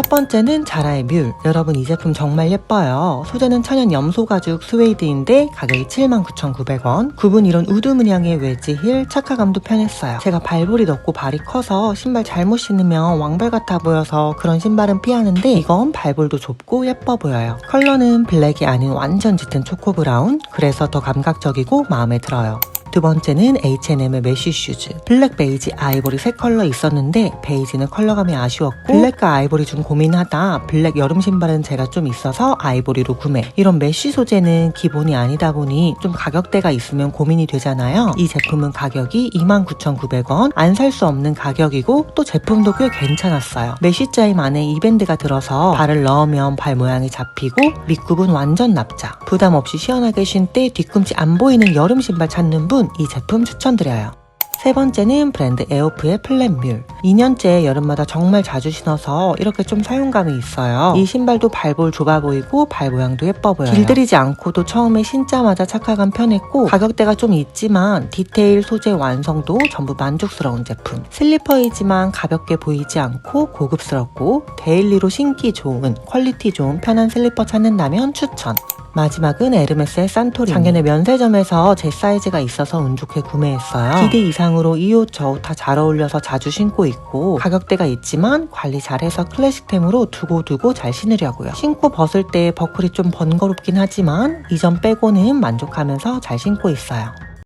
첫 번째는 자라의 뮬. 여러분 이 제품 정말 예뻐요. 소재는 천연 염소 가죽 스웨이드인데 가격이 79,900원. 굽은 이런 우드 문양의 웨지 힐 착화감도 편했어요. 제가 발볼이 넓고 발이 커서 신발 잘못 신으면 왕발 같아 보여서 그런 신발은 피하는데 이건 발볼도 좁고 예뻐 보여요. 컬러는 블랙이 아닌 완전 짙은 초코 브라운. 그래서 더 감각적이고 마음에 들어요. 두 번째는 H&M의 메쉬 슈즈. 블랙, 베이지, 아이보리 세 컬러 있었는데 베이지는 컬러감이 아쉬웠고 블랙과 아이보리 중 고민하다 블랙 여름 신발은 제가 좀 있어서 아이보리로 구매. 이런 메쉬 소재는 기본이 아니다 보니 좀 가격대가 있으면 고민이 되잖아요. 이 제품은 가격이 29,900원. 안 살 수 없는 가격이고 또 제품도 꽤 괜찮았어요. 메쉬 짜임 안에 이밴드가 들어서 발을 넣으면 발 모양이 잡히고 밑굽은 완전 납작. 부담 없이 시원하게 신 때 뒤꿈치 안 보이는 여름 신발 찾는 분이 제품 추천드려요. 세 번째는 브랜드 에어프의 플랫뮬. 2년째 여름마다 정말 자주 신어서 이렇게 좀 사용감이 있어요. 이 신발도 발볼 좁아 보이고 발 모양도 예뻐 보여요. 길들이지 않고도 처음에 신자마자 착화감 편했고 가격대가 좀 있지만 디테일 소재 완성도 전부 만족스러운 제품. 슬리퍼이지만 가볍게 보이지 않고 고급스럽고 데일리로 신기 좋은 퀄리티 좋은 편한 슬리퍼 찾는다면 추천. 마지막은 에르메스의 산토리니. 작년에 면세점에서 제 사이즈가 있어서 운 좋게 구매했어요. 기대 이상으로 이 옷 저 옷 다 잘 어울려서 자주 신고 있고 가격대가 있지만 관리 잘해서 클래식템으로 두고두고 잘 신으려고요. 신고 벗을 때 버클이 좀 번거롭긴 하지만 이 점 빼고는 만족하면서 잘 신고 있어요.